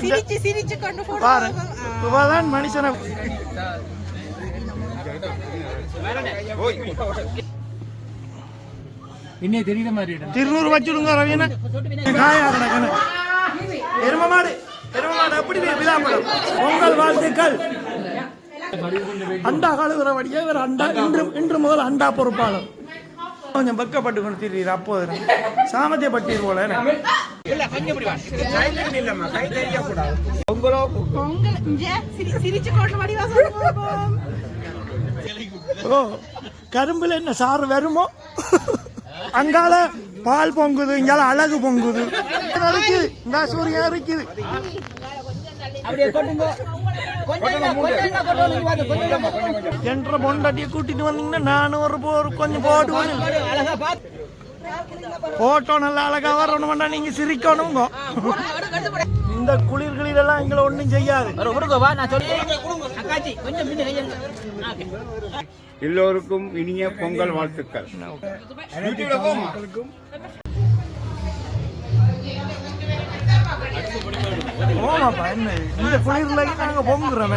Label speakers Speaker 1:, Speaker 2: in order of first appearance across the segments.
Speaker 1: சிரிச்சு சிரிச்சு கொண்டு
Speaker 2: பாரு இவதான் மனுஷனை
Speaker 3: இன்னே தெரியுற மாதிரி
Speaker 2: திருநூறு வச்சுடுங்க ரவியன காயா கிடக்கணும் அப்படி விழாமடம் எரும பொங்கல் வாழ்த்துக்கள். அண்டா கழுவுற வழியா இவர் அண்டா இன்று இன்று முதல் அண்டா பொறுப்பாளர். கொஞ்சம் கொண்டு திரியிற அப்போது சாமத்திய பட்டீர் போல
Speaker 1: சொல்லுவோம்
Speaker 2: ஓ கரும்புல என்ன சாறு வருமோ? அங்கால பால் பொங்குது இங்கால அழகு பொங்குது. இருக்குது இந்த சூரியன் இருக்குது என்ற பொண்டாட்டியை கூட்டிட்டு வந்தீங்கன்னா நானும் ஒரு போ- கொஞ்சம் போடுவேன். போட்டோ நல்லா அழகா வரணும் நீங்க சிரிக்கணுங்க. இந்த குளிர்களிலெல்லாம் எங்களை ஒண்ணும் செய்யாது.
Speaker 4: எல்லோருக்கும் இனிய பொங்கல் வாழ்த்துக்கள்.
Speaker 2: ஓமாப்பா என்ன? இந்த குளிர்ல நாங்க பொங்குறோம்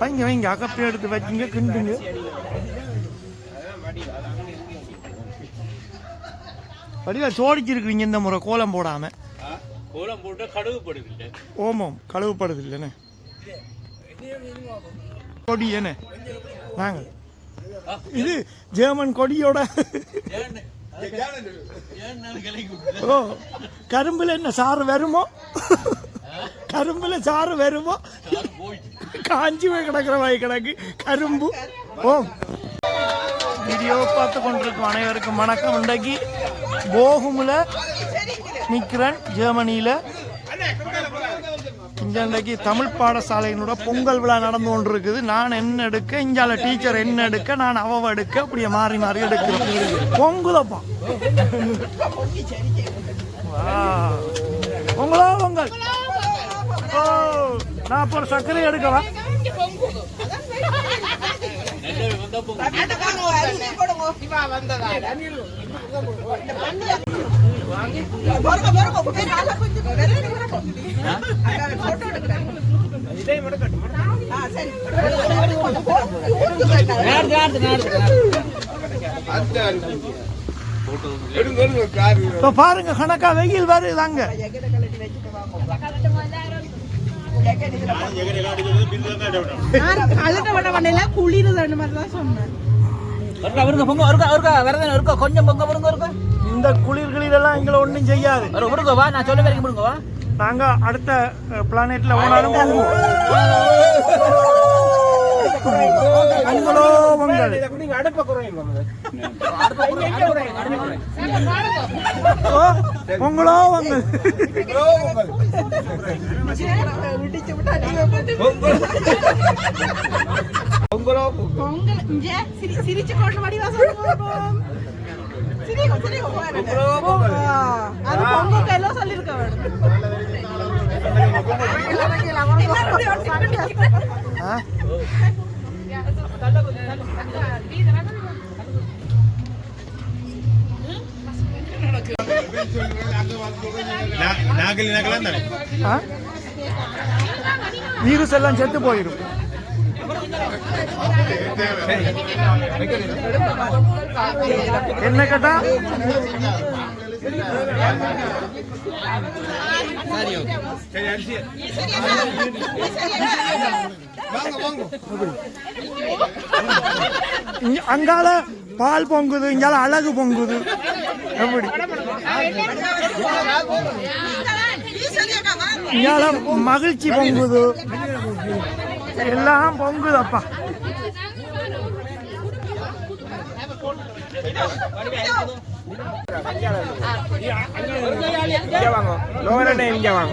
Speaker 2: வைங்க வைங்க அகப்பி எடுத்து வச்சுங்க கிண்டுங்க. வடிவா சோடிச்சிருக்கிறீங்க இந்த முறை கோலம் போடாம.
Speaker 3: கோலம் போட்டு கடுகு படுது
Speaker 2: ஓமம் கழுவுப்படுது இல்லைண்ணே கொடி என்ன? நாங்கள் இது ஜெர்மன் கொடியோட ஓ கரும்புல என்ன சாறு வருமோ? கரும்புல சாறு வருமோ? காஞ்சி போய் கிடக்கிற வாய் கிடக்கு. கரும்பு. ஓ. வீடியோ பார்த்து கொண்டிருக்கும் அனைவருக்கும் வணக்கம். இன்றைக்கு போகுமுல நிற்கிறேன் ஜெர்மனியில். இன்றைக்கு தமிழ் பாடசாலையினோட பொங்கல் விழா நடந்து கொண்டு இருக்குது நான் என்ன எடுக்க இங்கால டீச்சர் என்ன எடுக்க நான் அவ எடுக்க அப்படியே மாறி மாறி எடுக்கிறேன் பொங்குதப்பா. Wow. பொங்கலோ பொங்கல். ஓ நான் அப்புறம் சர்க்கரை எடுக்கலாம் வந்ததா? பாருங்க கணக்கா வெயில் வருது அங்க.
Speaker 1: கழுட்ட விட பண்ணல குளிருது மாதிரி தான் சொன்னேன்.
Speaker 5: அவருங்க பொங்க ஒருக்கா ஒருக்கா வரதன் ஒருக்கா கொஞ்சம் பொங்க பொருங்க ஒருக்கா
Speaker 2: இந்த குளிர்களிலெல்லாம் எங்களை ஒன்றும் செய்யாது.
Speaker 5: ஒரு விடுங்க வா நான் சொல்ல வரைக்கும் விடுங்க வா.
Speaker 2: நாங்க அடுத்த பிளானெட்ல போவோம். பொங்கலோ ஓ, பொங்கலோ
Speaker 1: சிரிச்சு சிரிக்கும் சிரிக்கும் பாருங்க. அது பொங்க கையில சொல்லிருக்க வேணும்
Speaker 2: ஆ? வீரஸ் எல்லாம் செத்து போயிடும் என்ன கேட்டா இங்க- அங்கால பால் பொங்குது இங்கால அழகு பொங்குது. எப்படி? இங்கால மகிழ்ச்சி பொங்குது. எல்லாம் பொங்குதப்பா.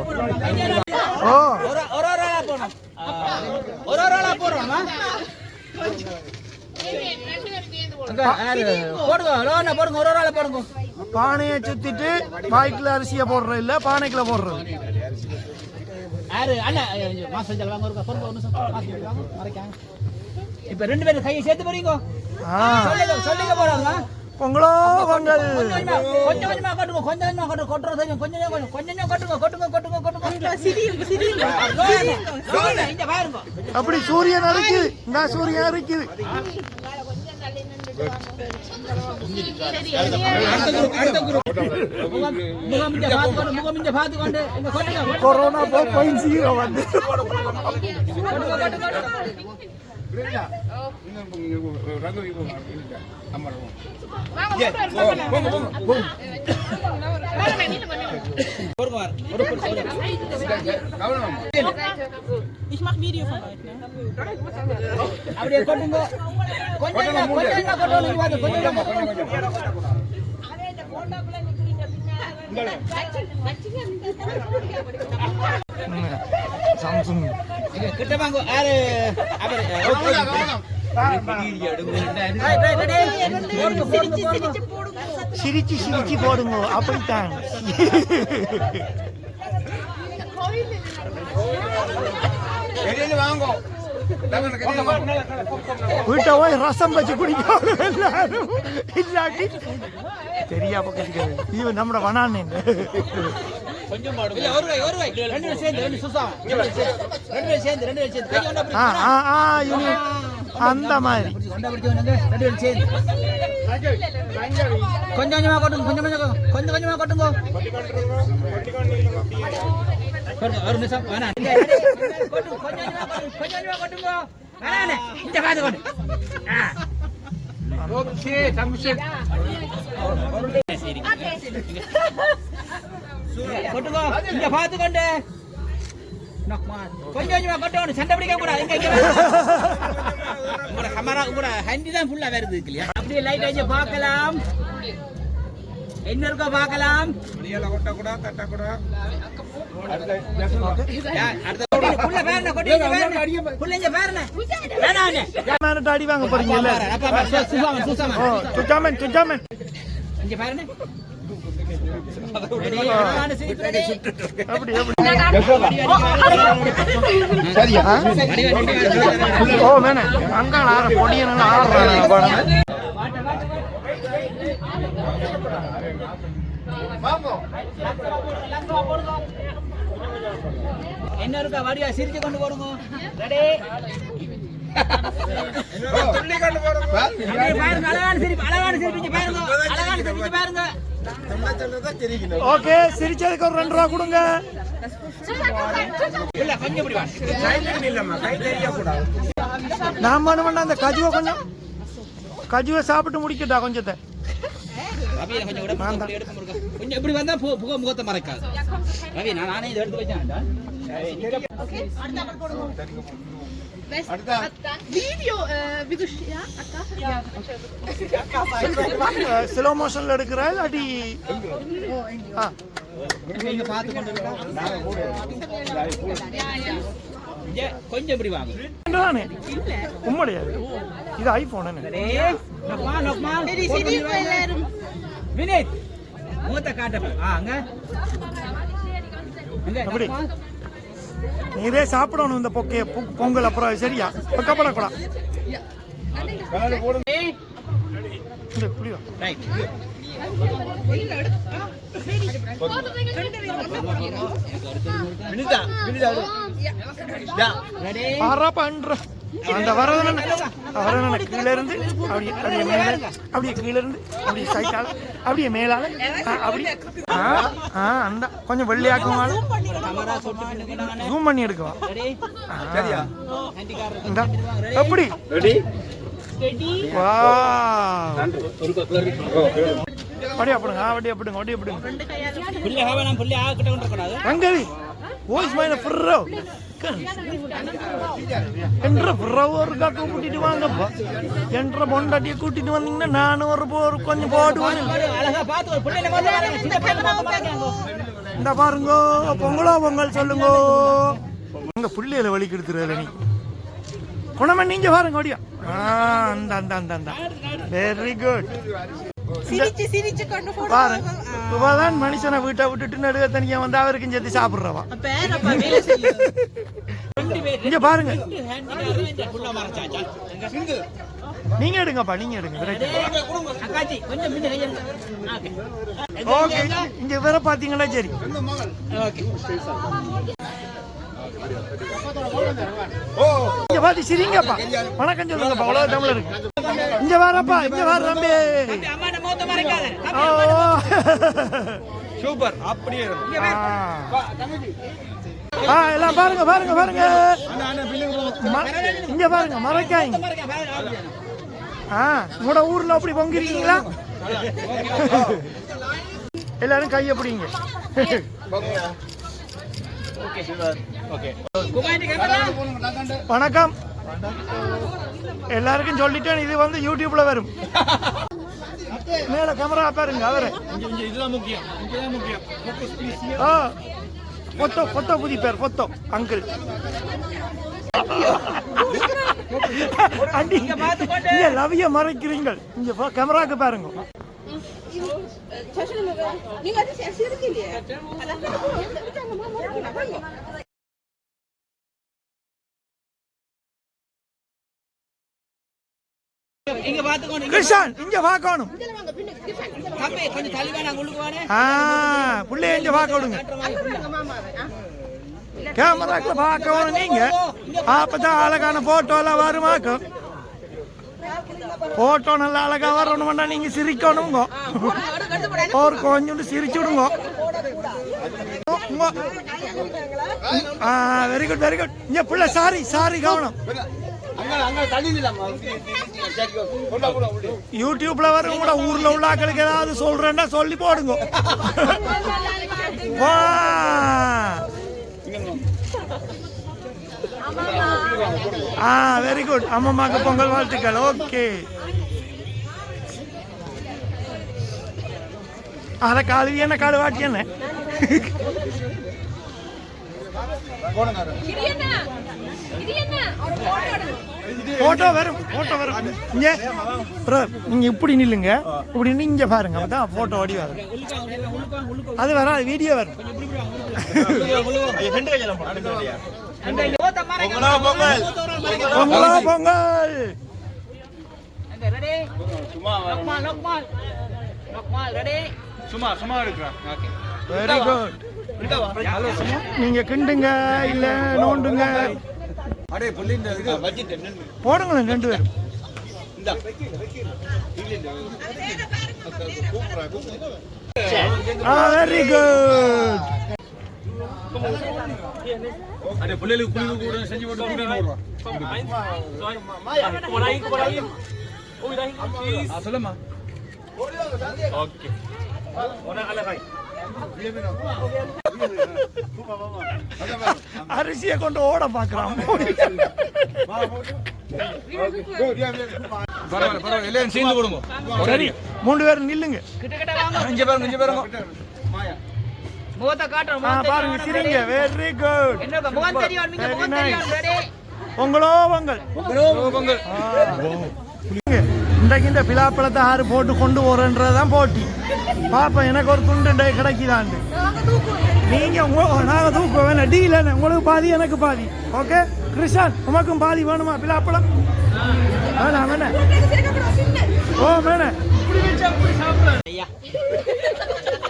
Speaker 2: ஓ
Speaker 5: ஒரு ஒரு ஆளா போறோம் ஒரு ஒரு ஆளா போறோம் போடுங்க. லோன போடுங்க. ஒரு ஒரு ஆளா போடுங்க.
Speaker 2: பானையை சுத்திட்டு வாய்க்குள்ள அரிசியை போடுறது இல்ல? பானைக்குள்ள போடுறது.
Speaker 5: யாரு அண்ணா மாசம் செஞ்சல் வாங்க ஒரு மாசம் மறைக்காங்க இப்ப ரெண்டு பேரும் கையை சேர்த்து போறீங்க. சொல்லுங்க சொல்லுங்க போறாங்க
Speaker 2: பொங்கலோ பொங்கல்.
Speaker 5: கொஞ்சம் கொட்டுங்க கொஞ்சம் கொஞ்சமா கொட்டு கொட்டுறது. கொஞ்சம் கொஞ்சம் கொஞ்சம் கொட்டுங்க கொட்டுங்க கொட்டுங்க கொட்டுங்க.
Speaker 2: அப்படி சூரியன் இருக்குது இந்த சூரியன் இருக்குது கொரோனா போ பாயிண்ட் ஜீரோ வந்து
Speaker 5: கொட்டுங்க
Speaker 1: Ich mach Video von euch, ne?
Speaker 5: அப்படியே கொட்டுங்க கொஞ்சம் கொஞ்சமா, கொஞ்சம் கொஞ்சமா கொட்டணும் இங்க வாங்க, கொஞ்சம் கொஞ்சமா.
Speaker 2: சாம்சங்
Speaker 5: இங்க கிட்ட வாங்க யாரு அவரு ரைட் ரைட் ரெடி போடுங்க போடுங்க போடுங்க
Speaker 2: சிரிச்சு சிரிச்சு போடுங்க அப்படித்தான்
Speaker 4: வாங்கோ
Speaker 2: வீட்டை போய் ரசம் வச்சு குடிக்கணும் எல்லாரும் இல்லாட்டி தெரியா பக்கம் இது நம்மட வனான்னு அந்த மாதிரி.
Speaker 5: கொஞ்சம் கொஞ்சமா கொட்டுங்க கொஞ்சம் கொஞ்சம் கொஞ்சம் கொஞ்சமா கொட்டுங்க, ஒரு நிமிஷம் இந்த காது கொண்டு ஆ. கொட்டுங்க இங்க பாத்துக்கொண்டு கொஞ்சம் கொஞ்சமா கொட்டணும் சண்டை பிடிக்க கூடாது. இங்க இங்க உங்களோட கமரா உங்களோட ஹண்டி தான் ஃபுல்லா வருது இல்லையா? அப்படியே லைட் அடிச்சு பார்க்கலாம். என்ன இருக்கோ பார்க்கலாம். யா, அடுத்த
Speaker 2: அடி வாங்க போறீங்கல்ல சுஜாமன் சுஜாமன்
Speaker 5: இங்க
Speaker 2: ஓ ஆற பொடியனால ஆடுறாங்க பாருங்க
Speaker 5: என்ன இருக்கா வடியா? சிரிச்சு கொண்டு போடுங்க. ரெடி.
Speaker 2: ஓகே சிரிச்சதுக்கு ஒரு ரெண்டு ரூபா கொடுங்க.
Speaker 5: இல்ல கொஞ்சம் இப்படி வா.
Speaker 2: நான் பண்ண வேண்டாம் அந்த கஜுவை கொஞ்சம் கஜுவை சாப்பிட்டு முடிக்கட்டா கொஞ்சத்தை.
Speaker 5: ரவி கொஞ்சம் கொஞ்சம் இப்படி வந்தா பு- புக முகத்தை மறைக்காது. ரவி நான் நானே இதை எடுத்து வச்சேன்?
Speaker 2: ஸ்லோ மோஷன்ல எடுக்கிற
Speaker 5: நீங்க பார்த்து கொண்டு கொஞ்சம் இப்படி வாங்க.
Speaker 2: என்னதானே உம்மடையா இது ஐபோன்
Speaker 5: வினீத் முகத்தை காட்ட. ஆ அங்க.
Speaker 2: அப்படி. சாப்பிடணும் இந்த பொக்கைய பொ- பொங்கல் அப்புறம் சரியா? பக்கப்படக்கூடாது பண்ற. அந்த வரதன வரதன கீழ இருந்து. அப்படியே அப்படியே மேல அப்படியே கீழ இருந்து. அப்படியே சைட்டால அப்படியே மேலால ஆ, அப்படியே. ஆ ஆ அந்த கொஞ்சம்
Speaker 5: நானே
Speaker 2: ஜூம் பண்ணி எடுக்கவா?
Speaker 5: ரெடி
Speaker 2: சரியா? இந்த. எப்படி?
Speaker 4: ரெடி
Speaker 2: வா அப்படியே அப்படிங்க அப்படியே அப்படிங்க அப்படியே அப்படிங்க.
Speaker 5: புள்ளி ஹாவ நான் புள்ளி ஆ கிட்ட கொண்டு
Speaker 2: வாய்ஸ் என்ற ஃப்ரோ ஒரு காக்க கூட்டிட்டு வாங்கப்பா. என்ற பொண்டாட்டிய கூட்டிட்டு வந்தீங்கன்னா நானும் ஒரு போர் கொஞ்சம் போடுவேன்.
Speaker 5: பாருங்க
Speaker 2: இந்த பாருங்க பொங்கலோ பொங்கல் சொல்லுங்க. உங்க புள்ளையில வழி கெடுத்துறாரு நீ. குணமன் நீங்க பாருங்க ஓடியா அந்த அந்த அந்த அந்த. வெரி குட் இப்பதான் மனுஷனை வீட்டை விட்டுட்டு நடுவே தனியா வந்து அவருக்கும் சேர்த்து சாப்பிடுறவா. இங்க பாருங்க. நீங்க எடுங்கப்பா நீங்க எடுங்க.
Speaker 5: ஓகே.
Speaker 2: இங்க வேற பாத்தீங்கன்னா சரி.
Speaker 5: ஓகே.
Speaker 2: இங்க பாத்து சிரிங்கப்பா. வணக்கம் சொல்லுங்கப்பா அவ்வளவு தமிழ் இருக்கு இங்க வரப்பா இங்க வர தம்பி.
Speaker 3: சூப்பர் அப்படியே
Speaker 2: ஆ. எல்லாம் பாருங்க பாருங்க பாருங்க. இங்க பாருங்க மறைக்காங்க ஆ உங்களோட ஊர்ல அப்படி பொங்கிருக்கீங்களா? எல்லாரும் கைய பிடிங்க.
Speaker 5: கேமரா
Speaker 2: வணக்கம் எல்லாருக்கும் சொல்லிட்டேன் இது வந்து யூடியூப்ல வரும் மேல கேமரா பாருங்க அவரு
Speaker 3: இதுதான் முக்கியம் இதுதான் முக்கியம்
Speaker 2: ஆ பொத்தோ பொத்தோ புதி பேர் பொத்தோ அங்கிள் அண்டி இங்க லவிய மறைக்கிறீங்கள் இங்க கேமராக்கு பாருங்க
Speaker 1: நீங்க
Speaker 5: இங்க தம்பி கொஞ்சம் தள்ளி வாடே
Speaker 2: ஆ புள்ளைய இங்க பார்க்க விடுங்க கேமராக்குள்ள பார்க்கணும் நீங்க. அப்பதான் அழகான போட்டோ எல்லாம் வருமாக்கும் போட்டோ நல்லா அழகா வரணும்னா நீங்க சிரிக்கணுங்க. ஒரு கொஞ்சோண்டு சிரிச்சு விடுங்க வெரி குட் வெரி குட் இங்க புள்ள சாரி சாரி கவனம். யூடியூப்ல வரும் கூட ஊர்ல உள்ள ஆட்களுக்கு ஏதாவது சொல்றேன்னா சொல்லி போடுங்க. வா. ஆ வெரி குட் அம்மம்மாக்கு பொங்கல் வாழ்த்துக்கள். ஓகே. அத காலு என்ன காலு வாட்டி என்ன? போட்டோ வரும் போட்டோ வரும். இங்க bro, நீங்க இப்படி நில்லுங்க. இப்படி நீங்க பாருங்க அப்பதான் போட்டோ வடி வரும். அது வராது வீடியோ வரும். பொங்கலோ பொங்கல்.
Speaker 3: சும்மா சும்மா எடுக்கிறான்
Speaker 2: வெரி குட் நீங்க கிண்டுங்க இல்ல நோண்டுங்க. போடுங்களேன் ரெண்டு பேரும். ஆ வெரி குட்
Speaker 3: அடே புள்ளைகளுக்கு புளிவு கூட செஞ்சு போட்டு கூட சொல்லுமா ஓகே.
Speaker 2: அரிசியை கொண்டு ஓட பாக்குறான்
Speaker 3: பரவாயில்ல பரவாயில்ல சேர்ந்து
Speaker 2: சரி மூணு பேரும் நில்லுங்க.
Speaker 3: இங்க பாருங்க இங்க பாருங்க
Speaker 5: முகத்தை காட்டுறோம்
Speaker 2: பாருங்க சிரிங்க. வெரி குட்
Speaker 5: என்ன முகம் தெரியும் நீங்க முகம் தெரியும் ரெடி
Speaker 2: பொங்கல் பொங்கல் இன்றைக்கு இந்த பிலாப்பழத்தை ஆறு போட்டு கொண்டு போறன்றதுதான் போட்டி. பாப்பா எனக்கு ஒரு துண்டு கிடைக்குதாண்டு. நீங்க உங்க நாங்க தூக்க வேணாம் டீல உங்களுக்கு பாதி எனக்கு பாதி. ஓகே கிருஷான் உமக்கும் பாதி வேணுமா? பிலாப்பழம் வேணாம் வேணாம். ஓ
Speaker 5: ஐயா.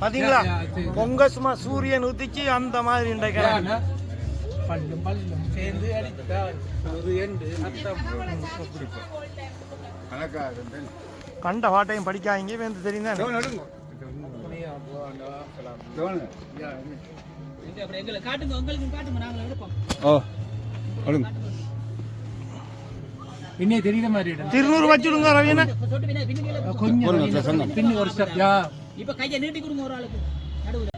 Speaker 2: பாத்தீங்களா? பொங்க சும்மா சூரியன் உதிச்சு அந்த மாதிரி இன்றைக்கு.
Speaker 3: பல்லும் பல்லும் சேர்ந்து அடித்தா ஒரு எண்டு அத்தம்
Speaker 4: கணக்காக
Speaker 2: கண்ட வாட்டையும் படிக்காதீங்க வேந்து தெரியுதா
Speaker 5: எங்க அப்புறம்
Speaker 3: இன்னே மாதிரி
Speaker 2: திருநூறு வச்சுடுங்க ரவீனா
Speaker 3: கொஞ்சம் பின்னு ஒரு ஸ்டெப்
Speaker 5: இப்ப கையை நீட்டி கொடுங்க ஒரு ஆளுக்கு நடுவுல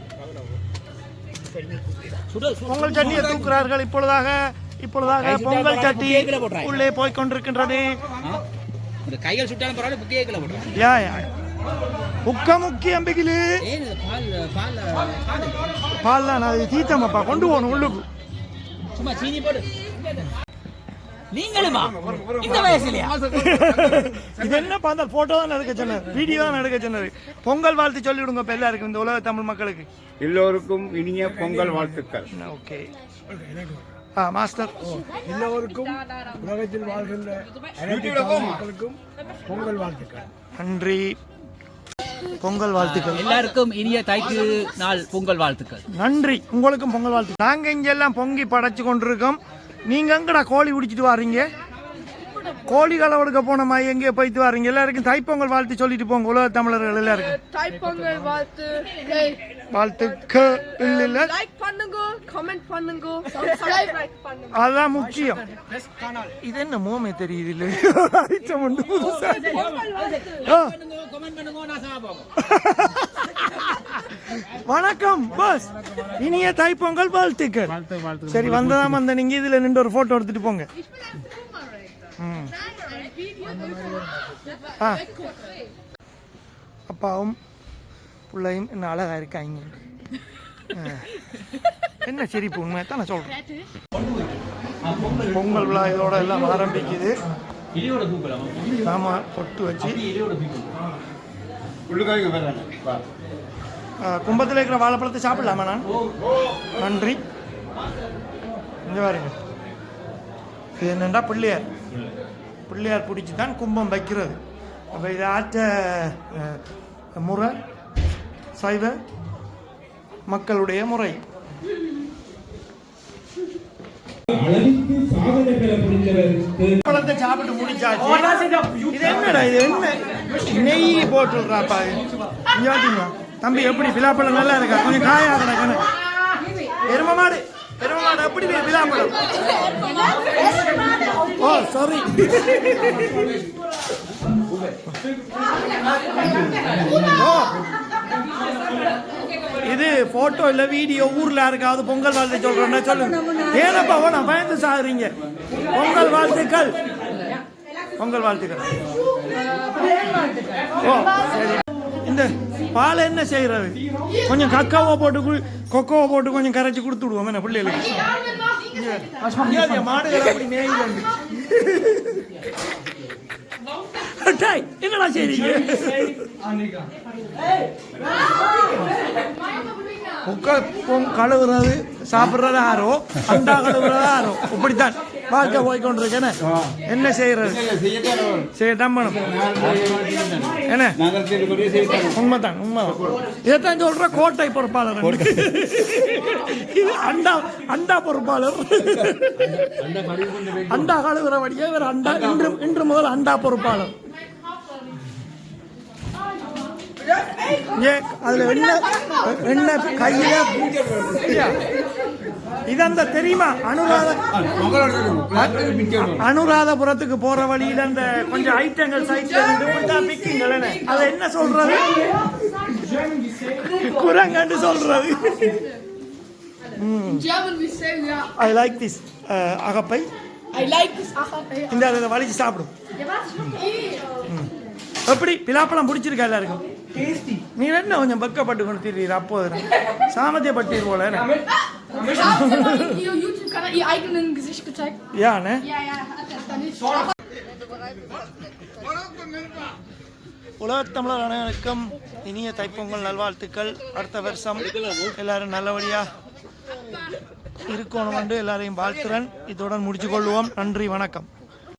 Speaker 2: பொங்கல் சட்டியை தூக்குறார்கள். இப்பொழுதாக இப்பொழுதாக பொங்கல் சட்டி உள்ளே போய் கொண்டிருக்கின்றது.
Speaker 5: கைகள் சுட்டாலும் பரவாயில்ல கேக்கல
Speaker 2: யா உக்க முக்கியம் பிகிலு
Speaker 5: பால்
Speaker 2: அது தீத்தமப்பா கொண்டு போகணும் உள்ளுக்கு.
Speaker 5: சும்மா சீனி போடு. நீங்களுமா? இந்த வயசுலயா?
Speaker 2: இது என்ன பார்த்தா போட்டோ தான் எடுக்க சொன்னார். வீடியோ தான் எடுக்க சொன்னார். பொங்கல் வாழ்த்து சொல்லி விடுங்க இப்ப எல்லாருக்கும் இந்த உலக தமிழ் மக்களுக்கு.
Speaker 4: எல்லோருக்கும் இனிய பொங்கல் வாழ்த்துக்கள்.
Speaker 2: ஓகே. ஆ மாஸ்டர்.
Speaker 3: எல்லோருக்கும் உலகத்தில் வாழ்கின்ற மக்களுக்கும் பொங்கல் வாழ்த்துக்கள்.
Speaker 2: நன்றி. பொங்கல் வாழ்த்துக்கள்.
Speaker 5: எல்லாருக்கும் இனிய தாய்க்கு நாள் பொங்கல் வாழ்த்துக்கள்.
Speaker 2: நன்றி. உங்களுக்கும் பொங்கல் வாழ்த்து. நாங்க இங்க எல்லாம் பொங்கி படைச்சு கொண்டிருக்கோம். நீங்கள் எங்கடா கோழி பிடிச்சிட்டு வர்றீங்க கோழி களவெடுக்க போன மாதிரி எங்கே போயிட்டு வர்றீங்க எல்லாருக்கும் தைப்பொங்கல் வாழ்த்து சொல்லிட்டு போங்க உலக தமிழர்கள் எல்லாருக்கும்.
Speaker 1: தைப்பொங்கல் வாழ்த்து.
Speaker 2: வாழ்த்துக்கு இல்ல இல்ல
Speaker 1: லைக் பண்ணுங்க கமெண்ட் பண்ணுங்க சப்ஸ்கிரைப் பண்ணுங்க.
Speaker 2: அதுதான் முக்கியம். இது என்ன மோமே தெரியுது இல்ல? ஐட்டம் உண்டு புதுசா. வணக்கம் பாஸ் இனிய தைப்பொங்கல் வாழ்த்துக்கள். சரி வந்ததாம் வந்த நீங்க இதுல நின்று ஒரு போட்டோ எடுத்துட்டு போங்க. ம். ஆ. அப்பாவும் பிள்ளையும் என்ன அழகா இருக்காங்க. என்ன சிரிப்பு உண்மை? தான் நான் சொல்றேன். பொங்கல் விழா இதோட எல்லாம் ஆரம்பிக்குது. ஆமா பொட்டு வச்சு. கும்பத்தில் இருக்கிற வாழைப்பழத்தை சாப்பிடலாமா நான்? நன்றி. இந்த பாருங்க. இது என்னென்னா பிள்ளையார்? பிள்ளையார் பிடிச்சி தான் கும்பம் வைக்கிறது. அப்போ இது ஆற்ற முறை சைவ மக்களுடைய முறை. பழத்தை சாப்பிட்டு முடிச்சாச்சு. இது என்னடா இது என்ன? நெய் போட்டுடுறாப்பா. இங்க பாத்தீங்களா? தம்பி எப்படி பிலாப்பழம் நல்லா இருக்கா? கொஞ்சம் காயா கிடக்கணும் எரும மாடு எரும மாடு எப்படி வி- பிலாப்பழம் ஓ சாரி ஓ. இது போட்டோ இல்ல வீடியோ ஊர்ல யாருக்காவது பொங்கல் வாழ்த்து சொல்றேன்னா சொல்லுங்க ஏனப்பா நான் பயந்து சாகுறீங்க. பொங்கல் வாழ்த்துக்கள். பொங்கல் வாழ்த்துக்கள். ஓ சரி. இந்த பாலை என்ன செய்யறது? கொஞ்சம் கக்காவை போட்டு கொக்கோவை போட்டு கொஞ்சம் கரைச்சி கொடுத்து விடுவோம் என்ன பிள்ளைகளுக்கு. மாடுகள் அப்படி மேய்ந்து டேய், என்னடா செய்றீங்க? முக்க கழுவுறது சாப்பிடுறது ஆரோ அண்டா கழுவுறது ஆரோ இப்படித்தான். வாழ்க்கை போய் கொண்டிருக்கேன் என்ன செய்யறது? பண்ணும் என்ன? உண்மைதான் உண்மைதான். இதைத்தான் சொல்ற கோட்டை பொறுப்பாளர். அண்டா அண்டா பொறுப்பாளர். அண்டா கழுவுறபடியே இவர் அண்டா இன்று இன்று முதல் அண்டா பொறுப்பாளர். ஏ அதுல என்ன என்ன கையில ஐயா, இது அந்த தெரியுமா? அனுராத அனுராதபுரத்துக்கு போற வழியில அந்த கொஞ்சம் ஐட்டங்கள் சைட்ல இருந்து பிக்கிங்கள் அதை என்ன சொல்றது? குரங்கன்னு சொல்றது. ஐ லைக் திஸ் அகப்பை. இந்த அதை வலிச்சு சாப்பிடும். எப்படி? பிலாப்பழம் பிடிச்சிருக்கா எல்லாருக்கும்? நீ என்ன கொஞ்சம் பக்கப்பட்டு கொண்டு திரியிற அப்போது சாமத்தியப்பட்டீர் போல
Speaker 1: In ihrem YouTube-Kanal ihr eigenen Gesicht gezeigt?
Speaker 2: யானே
Speaker 1: Ja, ja, hat er dann nicht.
Speaker 2: உலகத்தமிழர் அனைவருக்கும் இனிய தைப்பொங்கல் நல்வாழ்த்துக்கள். அடுத்த வருஷம் எல்லாரும் நல்லபடியா இருக்கணும் என்று எல்லாரையும் வாழ்த்துறேன். இத்துடன் முடிச்சு கொள்வோம் நன்றி வணக்கம்.